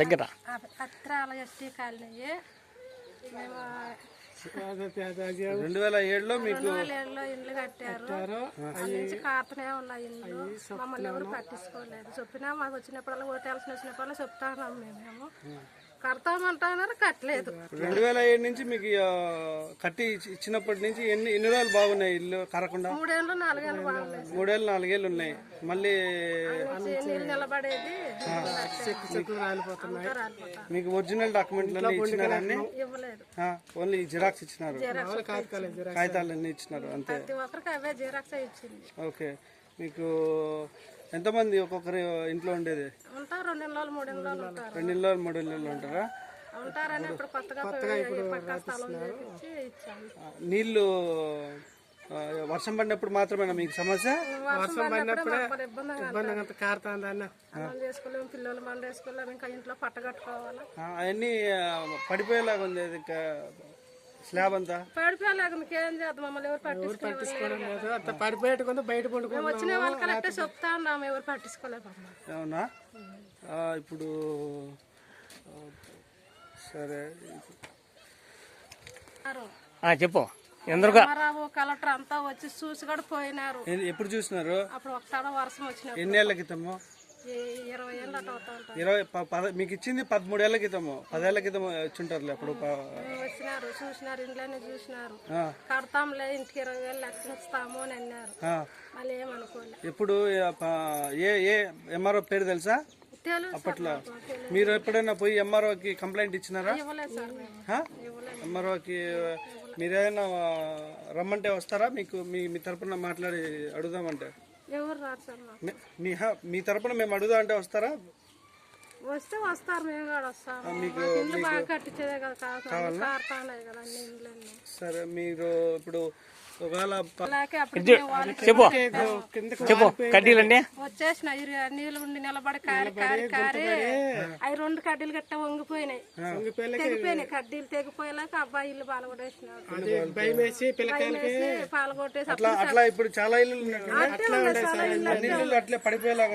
దగ్గర? అత్రాల ST colony మేము రెండు వేల ఏడులో మీకు ఏళ్ళలో ఇల్లు కట్టారు. అక్కడి నుంచి కాపునే ఉన్నాయి ఇల్లు. మమ్మల్ని ఎవరు పట్టించుకోలేదు. చెప్పినా మాకు వచ్చినప్పుడల్లా ఓటేయాల్సిన వచ్చినప్పుడల్లా చెప్తా ఉన్నాం మేము కడతామంటున్నారు కట్టలేదు. రెండు వేల ఏడు నుంచి మీకు ఆ, కట్టి ఇచ్చి- ఇచ్చినప్పటి నుంచి ఎన్ని ఎన్ని రోజులు బాగున్నాయి ఇల్లు కరకుండా? మూడేళ్ళు నాలుగేళ్ళు బాగలేదు మూడేళ్ళు నాలుగేళ్ళు ఉన్నాయి. మళ్ళీ నీళ్ళు నిలబడేది. అంతా రాలిపోతా మీకు ఒరిజినల్ డాక్యుమెంట్లు అన్ని ఇచ్చినారని ఇవ్వలేదు. ఓన్లీ జిరాక్స్ ఇచ్చినారు. కాగితాలు అన్ని ఇచ్చినారు అంతే. ప్రతి ఒక్కరికి అవే జీరాక్స్ ఇచ్చింది. ఓకే. మీకు ఎంతమంది ఒక్కొక్కరి ఇంట్లో ఉండేది? ఉంటారు రెండు నెలలు మూడు నెలలు ఉంటారు. రెండు ఇళ్ళు మూడు ఇళ్ళు ఉంటారా? ఉంటారని ఇప్పుడు కొత్తగా పోయి పక్కా స్థలం చేపించి ఇచ్చాము. ఆ, నీళ్ళు ఆ, వర్షం పడినప్పుడు మాత్రమేనా మీకు సమస్య? వర్షం పడినప్పుడు ఇబ్బంది కారుతాందన్న అన్నం. చేసుకోలేము పిల్లలు మండ వేసుకోలేము ఇంకా ఇంట్లో పట్ట కట్టుకోవాలా ఆ, అవన్నీ పడిపోయేలాగా ఉంది ఇంకా. స్లాబ్ అంతా? చేద్దాం? మమ్మల్ని ఎవరు పట్టించుకోవాలి లేదు. అంత పడిపోయేట్టుకుంది బయట పండుకో వచ్చిన వాళ్ళు కరెక్టే చెప్తా ఉన్నాము. ఎవరు అవునా? ఆ, ఇప్పుడు సరే. ఆ, చెప్పు. ఎందుకు? రామారావు కలెక్టర్ అంతా వచ్చి చూసి కూడా పోయినారు. ఎప్పుడు చూసినారు? అప్పుడు ఒకసారి వర్షం వచ్చినప్పుడు. ఎన్నేళ్ళ క్రితము? ఇరవై మీకు ఇచ్చింది పదమూడేళ్ళ క్రితము. పదేళ్ళ క్రితం వచ్చుంటారులే అప్పుడు వచ్చినారు చూసినారు ఇంట్లోనే చూసినారు. కడతాంలే ఇంటికి ఇరవై వేలు లెక్కిస్తాము అని అన్నారు. మళ్ళీ ఏమనుకోలే ప- ఏ ఏ ఎంఆర్ఓ పేరు తెలుసా? అప్పట్లో. మీరు ఎప్పుడైనా పోయి ఎంఆర్ఓకి కంప్లైంట్ ఇచ్చినారా? ఎంఆర్ఓకి మీరేమైనా రమ్మంటే వస్తారా? మీకు మీ మీ తరపున మాట్లాడి అడుగుదామంటే. ఎవరు రారు సార్ మాకు మీ- మీ హ- మీ తరపున మేము అడుగుదాం అంటే వస్తారా? వస్తే వస్తారు మేము కూడా వస్తాము. మాకు ఇల్లు బాగా కట్టించేదే కదా కాకుండా కారుతానే కదా అన్ని ఇళ్ళన్నీ సరే మీరు ఇప్పుడు చెప్పు. చెప్పు కడ్డీలండి. వచ్చేసిన ఇరు- నీళ్ళు ఉండి నిలబడి కారి కారి కారి. అవి రెండు కడ్డీలు గట్ట వంగిపోయినాయి. తెగిపోయినాయి. కడ్డీలు తెగిపోయేలాక అబ్బాయి ఇల్లు పాల్గొట్టేసినాడు పాల్గొట్టేసి అట్లా అట్లా ఇప్పుడు చాలా ఇల్లు అట్లే పడిపోయేలాగా?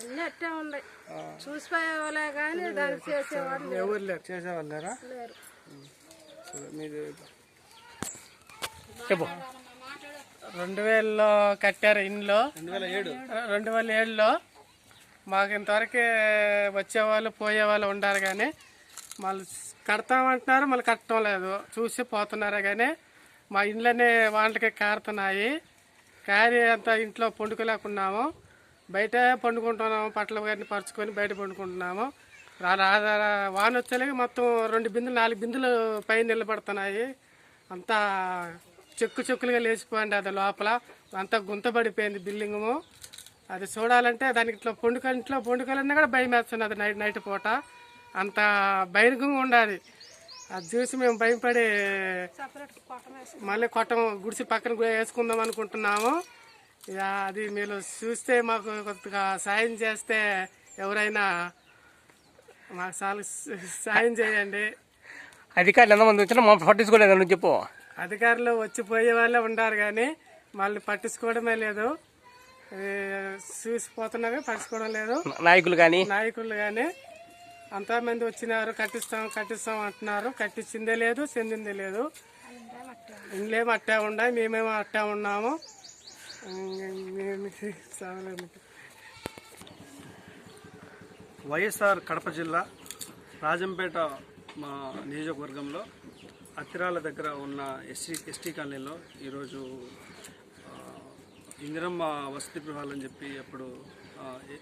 అన్నీ అట్టే ఉన్నాయి. చూసిపోయేవాళ్ళే కానీ దానికి చేసేవాళ్ళు లేరు. ఎవరు లేరు? చేసేవాళ్ళారా లేరు మీరు చెప్పు. రెండు వేలలో కట్టారు ఇంట్లో. రెండు వేల ఏడు. రెండు వేల ఏడులో మాకు ఇంతవరకు వచ్చేవాళ్ళు పోయేవాళ్ళు ఉండారు కానీ మళ్ళీ కడతామంటున్నారు మళ్ళీ కట్టడం లేదు. చూసి పోతున్నారు కానీ మా ఇంట్లోనే వాళ్ళకి కారుతున్నాయి. కారి అంతా ఇంట్లో పండుకోలేకున్నాము. బయట పండుకుంటున్నాము పట్టలు గారిని పరుచుకొని బయట పండుకుంటున్నాము. వాన వచ్చేలాగా మొత్తం రెండు బిందులు నాలుగు బిందులు పైన నిలబడుతున్నాయి. అంతా చెక్కు చెక్కులుగా లేచిపోయింది అది లోపల. అంతా గుంతపడిపోయింది బిల్డింగు అది చూడాలంటే దానికి ఇట్లా పండుకలు ఇంట్లో పండుకోవాలన్నా కూడా భయం వేస్తున్నది నైట్ నైట్ పూట. అంత బహిరంగంగా ఉండాలి. అది చూసి మేము భయపడి మళ్ళీ కొట్టం గుడిసి పక్కన వేసుకుందాం అనుకుంటున్నాము. ఇక అది మీరు చూస్తే మాకు కొద్దిగా సాయం చేస్తే ఎవరైనా మాకు చాలా సాయం చేయండి. అధికారులు ఎంతమంది వచ్చినా మమ్మల్ని పట్టించుకోలేదు నువ్వు చెప్పు. అధికారులు వచ్చిపోయే వాళ్ళే ఉండారు కానీ మళ్ళీ పట్టించుకోవడమే లేదు. ఏ, చూసిపోతున్నా కానీ పట్టించుకోవడం లేదు. నాయకులు కానీ? నాయకులు కానీ అంతమంది వచ్చినారు కట్టిస్తాం కట్టిస్తాం అంటున్నారు. కట్టించిందే లేదు చెందిందే లేదు. ఇండ్లేమో అట్టా ఉన్నాయి మేమేమో అట్టా ఉన్నాము. వైఎస్ఆర్ కడప జిల్లా రాజంపేట మా నియోజకవర్గంలో అత్తిరాల దగ్గర ఉన్న ఎస్సీ ఎస్టీ కాలనీలో ఈరోజు ఇందిరమ్మ వసతి గృహాలని చెప్పి అప్పుడు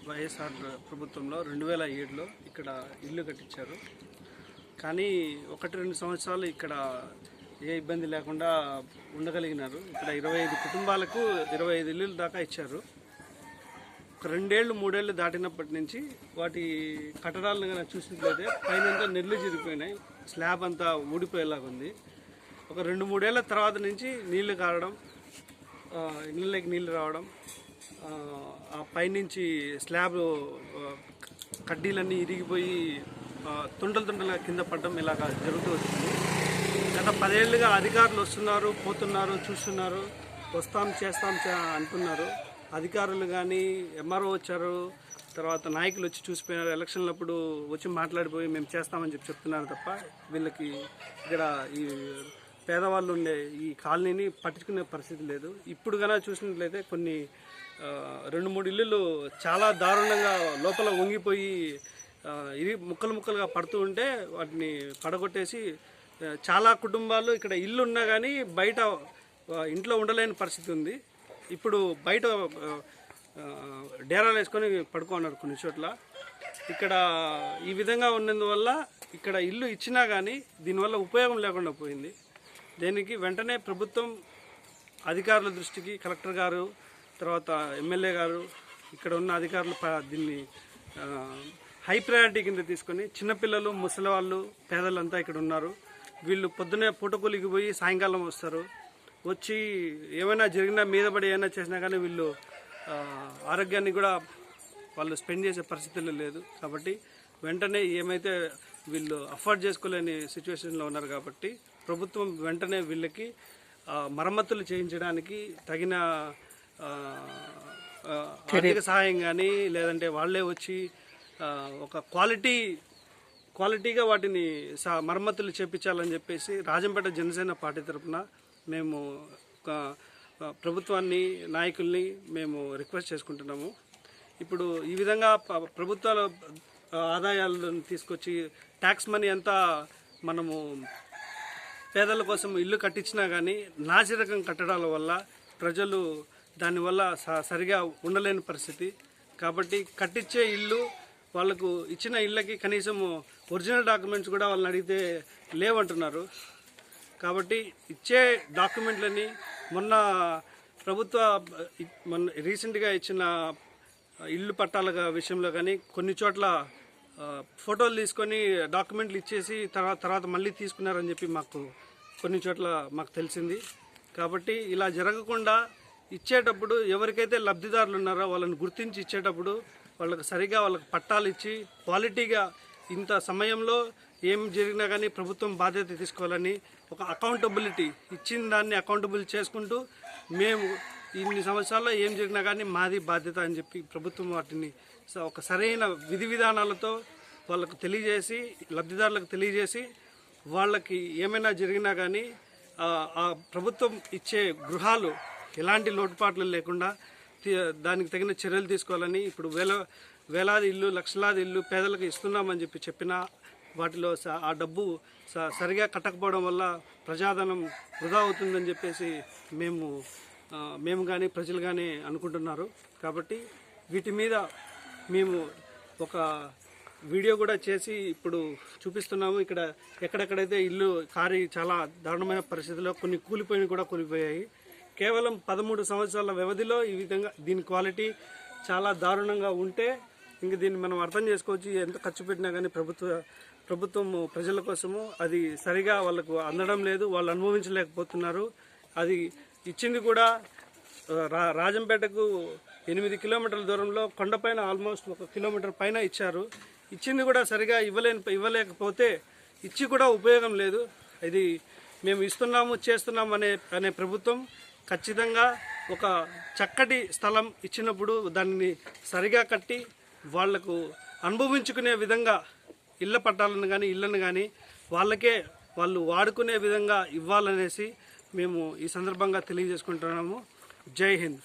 వైఎస్ఆర్ ప్రభుత్వంలో రెండు వేల ఏడులో ఇక్కడ ఇల్లు కట్టించారు. కానీ ఒకటి రెండు సంవత్సరాలు ఇక్కడ ఏ ఇబ్బంది లేకుండా ఉండగలిగినారు. ఇక్కడ ఇరవై ఐదు కుటుంబాలకు ఇరవై ఐదు ఇల్లులు దాకా ఇచ్చారు. ఒక రెండేళ్ళు మూడేళ్ళు దాటినప్పటి నుంచి వాటి కట్టడాలను కానీ చూసినట్లయితే పైన నెల్లు చిరిగిపోయినాయి. స్లాబ్ అంతా ఊడిపోయేలాగా ఉంది. ఒక రెండు మూడేళ్ళ తర్వాత నుంచి నీళ్ళు కారడం ఇళ్ళకి నీళ్ళు రావడం ఆ, పైనుంచి స్లాబ్ కడ్డీలన్నీ ఇరిగిపోయి ఆ, తుండలు తుండలుగా కింద పడడం ఇలాగా జరుగుతూ వచ్చింది. గత పదేళ్ళుగా అధికారులు వస్తున్నారు పోతున్నారు చూస్తున్నారు వస్తాం చేస్తాం అనుకున్నారు. అంటున్నారు అధికారులు కానీ ఎంఆర్ఓ వచ్చారు తర్వాత నాయకులు వచ్చి చూసిపోయినారు ఎలక్షన్లప్పుడు వచ్చి మాట్లాడిపోయి మేము చేస్తామని చెప్పి చెప్తున్నారు తప్ప వీళ్ళకి ఇక్కడ ఈ పేదవాళ్ళు ఉండే ఈ కాలనీని పట్టించుకునే పరిస్థితి లేదు. ఇప్పుడు కనుక చూసినట్లయితే కొన్ని రెండు మూడు ఇల్లులు చాలా దారుణంగా లోపల వంగిపోయి ఇవి ఇది ముక్కలు ముక్కలుగా పడుతూ ఉంటే వాటిని పడగొట్టేసి చాలా కుటుంబాలు ఇక్కడ ఇల్లు ఉన్నా కానీ బయట ఇంట్లో ఉండలేని పరిస్థితి ఉంది. ఇప్పుడు బయట డేరాలు వేసుకొని పడుకున్నారు కొన్ని చోట్ల. ఇక్కడ ఈ విధంగా ఉన్నందువల్ల ఇక్కడ ఇల్లు ఇచ్చినా కానీ దీనివల్ల ఉపయోగం లేకుండా పోయింది. దీనికి వెంటనే ప్రభుత్వం అధికారుల దృష్టికి కలెక్టర్ గారు తర్వాత ఎమ్మెల్యే గారు ఇక్కడ ఉన్న అధికారులు దీన్ని హై ప్రయారిటీ కింద తీసుకొని చిన్నపిల్లలు ముసలి వాళ్ళు పేదలంతా ఇక్కడ ఉన్నారు. వీళ్ళు పొద్దునే పూటకూలికి పోయి సాయంకాలం వస్తారు. వచ్చి ఏమైనా జరిగినా మీద పడి ఏమైనా చేసినా కానీ వీళ్ళు ఆరోగ్యాన్ని కూడా వాళ్ళు స్పెండ్ చేసే పరిస్థితుల్లో లేదు. కాబట్టి వెంటనే ఏమైతే వీళ్ళు అఫోర్డ్ చేసుకోలేని సిచ్యువేషన్లో ఉన్నారు కాబట్టి ప్రభుత్వం వెంటనే వీళ్ళకి మరమ్మతులు చేయించడానికి తగిన ఆర్థిక సహాయం కానీ లేదంటే వాళ్ళే వచ్చి ఒక క్వాలిటీ క్వాలిటీగా వాటిని సా- మరమ్మతులు చేపించాలని చెప్పేసి రాజంపేట జనసేన పార్టీ తరఫున మేము ఒక ప్రభుత్వాన్ని నాయకుల్ని మేము రిక్వెస్ట్ చేసుకుంటున్నాము. ఇప్పుడు ఈ విధంగా ప్రభుత్వాల ఆదాయాలను తీసుకొచ్చి ట్యాక్స్ మనీ అంతా మనము పేదల కోసం ఇల్లు కట్టించినా కానీ నాసిరకం కట్టడాల వల్ల ప్రజలు దానివల్ల స- సరిగా ఉండలేని పరిస్థితి. కాబట్టి కట్టించే ఇల్లు వాళ్ళకు ఇచ్చిన ఇళ్ళకి కనీసం ఒరిజినల్ డాక్యుమెంట్స్ కూడా వాళ్ళని అడిగితే లేవంటున్నారు. కాబట్టి ఇచ్చే డాక్యుమెంట్లని మొన్న ప్రభుత్వ మొన్న రీసెంట్గా ఇచ్చిన ఇల్లు పట్టాల విషయంలో కానీ కొన్ని చోట్ల ఫోటోలు తీసుకొని డాక్యుమెంట్లు ఇచ్చేసి తర్వాత తర్వాత మళ్ళీ తీసుకున్నారని చెప్పి మాకు కొన్ని చోట్ల మాకు తెలిసింది. కాబట్టి ఇలా జరగకుండా ఇచ్చేటప్పుడు ఎవరికైతే లబ్ధిదారులు ఉన్నారో వాళ్ళని గుర్తించి ఇచ్చేటప్పుడు వాళ్ళకి సరిగా వాళ్ళకి పట్టాలు ఇచ్చి క్వాలిటీగా ఇంత సమయంలో ఏం జరిగినా కానీ ప్రభుత్వం బాధ్యత తీసుకోవాలని ఒక అకౌంటబిలిటీ ఇచ్చిన దాన్ని అకౌంటబుల్ చేసుకుంటూ మేము ఇన్ని సంవత్సరాల్లో ఏం జరిగినా కానీ మాది బాధ్యత అని చెప్పి ప్రభుత్వం వాటిని ఒక సరైన విధి విధానాలతో వాళ్ళకు తెలియజేసి లబ్ధిదారులకు తెలియజేసి వాళ్ళకి ఏమైనా జరిగినా కానీ ఆ, ప్రభుత్వం ఇచ్చే గృహాలు ఎలాంటి లోటుపాట్లు లేకుండా దానికి తగిన చర్యలు తీసుకోవాలని ఇప్పుడు వేల వేలాది ఇల్లు లక్షలాది ఇల్లు పేదలకు ఇస్తున్నామని చెప్పి చెప్పినా వాటిలో స- ఆ డబ్బు స- సరిగా కట్టకపోవడం వల్ల ప్రజాధనం వృధా అవుతుందని చెప్పేసి మేము మేము కానీ ప్రజలు కానీ అనుకుంటున్నారు. కాబట్టి వీటి మీద మేము ఒక వీడియో కూడా చేసి ఇప్పుడు చూపిస్తున్నాము. ఇక్కడ ఎక్కడెక్కడైతే ఇల్లు కారి చాలా దారుణమైన పరిస్థితిలో కొన్ని కూలిపోయిన కూడా కూలిపోయాయి. కేవలం పదమూడు సంవత్సరాల వ్యవధిలో ఈ విధంగా దీని క్వాలిటీ చాలా దారుణంగా ఉంటే ఇంక దీన్ని మనం అర్థం చేసుకోవచ్చు ఎంత ఖర్చు పెట్టినా కానీ ప్రభుత్వ ప్రభుత్వం ప్రజల కోసము అది సరిగా వాళ్ళకు అందడం లేదు వాళ్ళు అనుభవించలేకపోతున్నారు. అది ఇచ్చింది కూడా రా రాజంపేటకు ఎనిమిది కిలోమీటర్ల దూరంలో కొండపైన ఆల్మోస్ట్ ఒక కిలోమీటర్ పైన ఇచ్చారు. ఇచ్చింది కూడా సరిగా ఇవ్వలేని ఇవ్వలేకపోతే ఇచ్చి కూడా ఉపయోగం లేదు. ఇది మేము ఇస్తున్నాము చేస్తున్నాము అనే అనే ప్రభుత్వం ఖచ్చితంగా ఒక చక్కటి స్థలం ఇచ్చినప్పుడు దానిని సరిగా కట్టి వాళ్ళకు అనుభవించుకునే విధంగా ఇళ్ళ పట్టాలను కానీ ఇళ్ళను కానీ వాళ్ళకే వాళ్ళు వాడుకునే విధంగా ఇవ్వాలనేసి మేము ఈ సందర్భంగా తెలియజేసుకుంటున్నాము. జై హింద్.